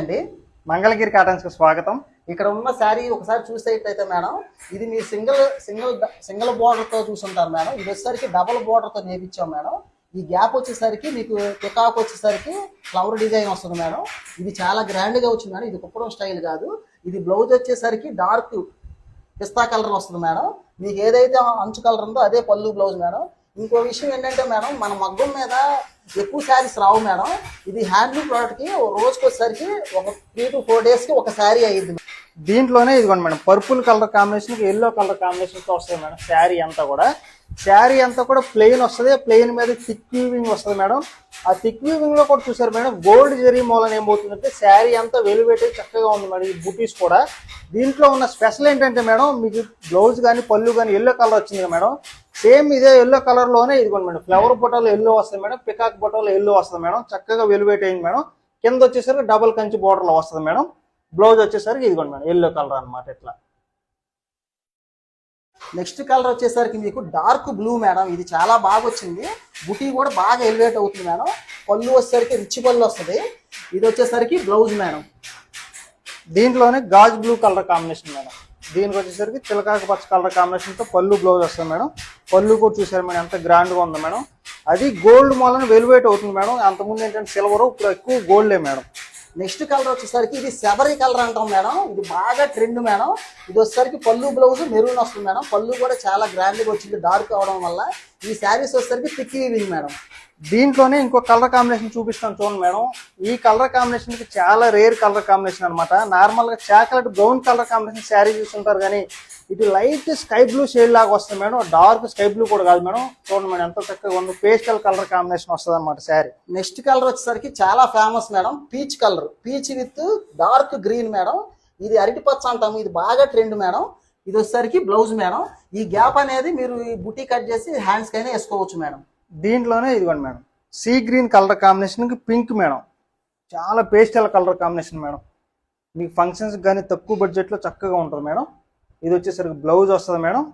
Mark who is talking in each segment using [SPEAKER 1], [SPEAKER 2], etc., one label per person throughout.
[SPEAKER 1] అండి.
[SPEAKER 2] మంగళగిరి కాటన్స్కి స్వాగతం.
[SPEAKER 1] ఇక్కడ ఉన్న శారీ ఒకసారి చూసేటైతే మేడం ఇది మీ సింగిల్ సింగిల్ సింగిల్ బోర్డర్తో చూసుంటారు మేడం. ఇది వచ్చేసరికి డబుల్ బోర్డర్తో నేర్పించాం మేడం. ఈ గ్యాప్ వచ్చేసరికి మీకు పికాక్ వచ్చేసరికి ఫ్లవర్ డిజైన్ వస్తుంది మేడం. ఇది చాలా గ్రాండ్గా వచ్చింది మేడం. ఇది కుప్పడం స్టైల్ కాదు. ఇది బ్లౌజ్ వచ్చేసరికి డార్క్ పిస్తా కలర్ వస్తుంది మేడం. మీకు ఏదైతే అంచు కలర్ ఉందో అదే పళ్ళు బ్లౌజ్ మేడం. ఇంకో విషయం ఏంటంటే మేడం మన మగ్గం మీద ఎక్కువ శారీస్ రావు మేడం. ఇది హ్యాండ్లూమ్ ప్రోడక్ట్కి రోజుకి వచ్చేసరికి ఒక త్రీ టు ఫోర్ డేస్కి ఒక శారీ అయ్యింది
[SPEAKER 2] దీంట్లోనే ఇదిగోండి మేడం పర్పుల్ కలర్ కాంబినేషన్కి ఎల్లో కలర్ కాంబినేషన్కి వస్తుంది మేడం శారీ అంతా కూడా. శారీ అంతా కూడా ప్లెయిన్ వస్తుంది ప్లెయిన్ మీద థిక్ వీవింగ్ వస్తుంది మేడం. ఆ థిక్ వీవింగ్లో కూడా చూసారు మేడం గోల్డ్ జరీ మూలన ఏమవుతుందంటే శారీ అంతా వెలువెట్టి చక్కగా ఉంది మేడం ఈ బుటీస్ కూడా. దీంట్లో ఉన్న స్పెషల్ ఏంటంటే మేడం మీకు బ్లౌజ్ కానీ పళ్ళు కానీ ఎల్లో కలర్ వచ్చింది కదా మేడం. సేమ్ ఇదే ఎల్లో కలర్లోనే ఇదిగోండి మేడం. ఫ్లవర్ బొటాలో ఎల్లో వస్తుంది మేడం. పికాక్ బొటాలో ఎల్లో వస్తుంది మేడం. చక్కగా వెలువేట్ అయింది మేడం. కింద వచ్చేసరికి డబల్ కంచి బోర్డర్లో వస్తుంది మేడం. బ్లౌజ్ వచ్చేసరికి ఇదిగోండి మేడం. ఎల్లో కలర్ అన్నమాట ఇట్లా.
[SPEAKER 1] నెక్స్ట్ కలర్ వచ్చేసరికి మీకు డార్క్ బ్లూ మేడం. ఇది చాలా బాగా వచ్చింది. బుటీ కూడా బాగా ఎలివేట్ అవుతుంది మేడం. పళ్ళు వచ్చేసరికి రిచ్ పళ్ళు వస్తుంది. ఇది వచ్చేసరికి బ్లౌజ్ మేడం.
[SPEAKER 2] దీంట్లోనే గాజ్ బ్లూ కలర్ కాంబినేషన్ మేడం. దీనికి వచ్చేసరికి చిలకాకు పచ్చ కలర్ కాంబినేషన్తో పళ్ళు బ్లౌజ్ వస్తుంది మేడం. పళ్ళు కూడా చూసారు మేడం ఎంత గ్రాండ్గా ఉంది మేడం. అది గోల్డ్ మూలన వెలువేట్ అవుతుంది మేడం. అంతకుముందు ఏంటంటే సిల్వర్ ఇప్పుడు ఎక్కువ గోల్డే మేడం.
[SPEAKER 1] నెక్స్ట్ కలర్ వచ్చేసరికి ఇది శబరి కలర్ అంటాం మేడం. ఇది బాగా ట్రెండ్ మేడం. ఇది వచ్చేసరికి పళ్ళు బ్లౌజ్ మెరూన్ వస్తుంది మేడం. పళ్ళు కూడా చాలా గ్రాండ్గా వచ్చింది డార్క్ అవడం వల్ల. ఈ శారీస్ వచ్చేసరికి థిక్ వీవింగ్ మేడం.
[SPEAKER 2] దీంట్లోనే ఇంకో కలర్ కాంబినేషన్ చూపిస్తాను చూడండి మేడం. ఈ కలర్ కాంబినేషన్కి చాలా రేర్ కలర్ కాంబినేషన్ అనమాట నార్మల్గా chocolate brown colour combination sari చూస్తుంటారు కానీ ఇది లైట్ స్కై బ్లూ షేడ్ లాగా వస్తుంది మేడం. డార్క్ స్కై బ్లూ కూడా కాదు మేడం. చూడండి మేడం ఎంత చక్కగా ఉంది. పేస్టల్ కలర్ కాంబినేషన్ వస్తుంది అనమాట శారీ.
[SPEAKER 1] నెక్స్ట్ కలర్ వచ్చేసరికి చాలా famous madam peach colour. Peach with dark green madam. ఇది అరటి పచ్చ అంటాము. ఇది బాగా ట్రెండ్ మేడం. ఇది వచ్చేసరికి బ్లౌజ్ మేడం. ఈ గ్యాప్ అనేది మీరు ఈ బుటీ కట్ చేసి హ్యాండ్స్ కైనా వేసుకోవచ్చు మేడం.
[SPEAKER 2] దీంట్లోనే ఇదిగోండి మేడం. సీ గ్రీన్ కలర్ కాంబినేషన్కి పింక్ మేడం. చాలా పేస్టల్ కలర్ కాంబినేషన్ మేడం. మీకు ఫంక్షన్స్ కానీ తక్కువ బడ్జెట్లో చక్కగా ఉంటుంది మేడం. ఇది వచ్చేసరికి బ్లౌజ్ వస్తుంది మేడం.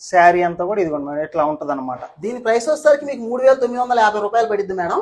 [SPEAKER 2] శారీ అంతా కూడా ఇదిగోండి మేడం ఇట్లా ఉంటుంది అనమాట
[SPEAKER 1] దీని ప్రైస్ వచ్చేసరికి మీకు మూడు వేల తొమ్మిది వందల యాభై రూపాయలు పడిద్ది మేడం.